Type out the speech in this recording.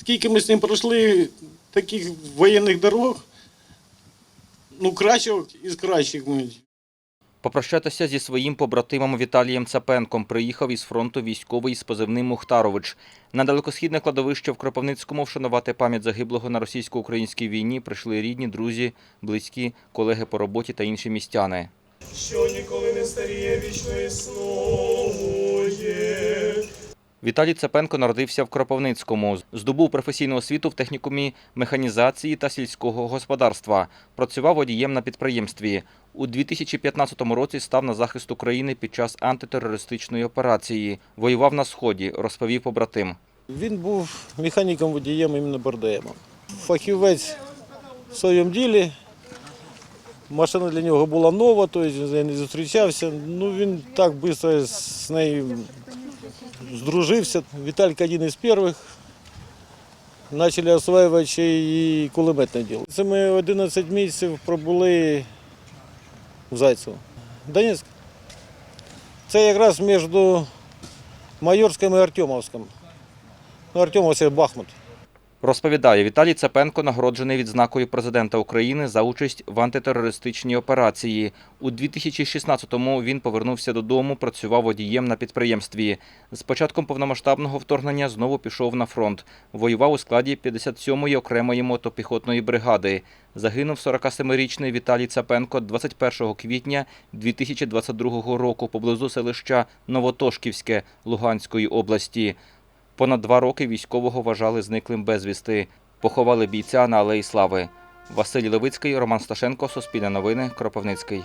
Скільки ми з ним пройшли таких воєнних дорог, ну кращих із кращих. Попрощатися зі своїм побратимом Віталієм Цапенком приїхав із фронту військовий з позивним Мухтарович. На далекосхідне кладовище в Кропивницькому вшанувати пам'ять загиблого на російсько-українській війні прийшли рідні, друзі, близькі, колеги по роботі та інші містяни. що ніколи не старіє, вічно існує. Віталій Цапенко народився в Кропивницькому. Здобув професійну освіту в технікумі механізації та сільського господарства. Працював водієм на підприємстві. У 2015 році став на захист України під час антитерористичної операції. Воював на сході, розповів побратим. Він був механіком водієм іменно Бордеємом. Фахівець в своєму ділі. Машина для нього була нова, тобто я не зустрічався. Ну він так швидко з нею здружився. Віталька один із перших. Почали осваювати і кулеметне діло. Це ми 11 місяців пробули в Зайцево. Донецьк. Це якраз між Майорським і Артемовським. Ну, Артемов Бахмут. Розповідає, Віталій Цапенко нагороджений відзнакою президента України за участь в антитерористичній операції. У 2016-му він повернувся додому, працював водієм на підприємстві. З початком повномасштабного вторгнення знову пішов на фронт. Воював у складі 57-ї окремої мотопіхотної бригади. Загинув 47-річний Віталій Цапенко 21 квітня 2022 року поблизу селища Новотошківське Луганської області. Понад два роки військового вважали зниклим безвісти. Поховали бійця на Алеї Слави. Василь Левицький, Роман Сташенко, Суспільне новини, Кропивницький.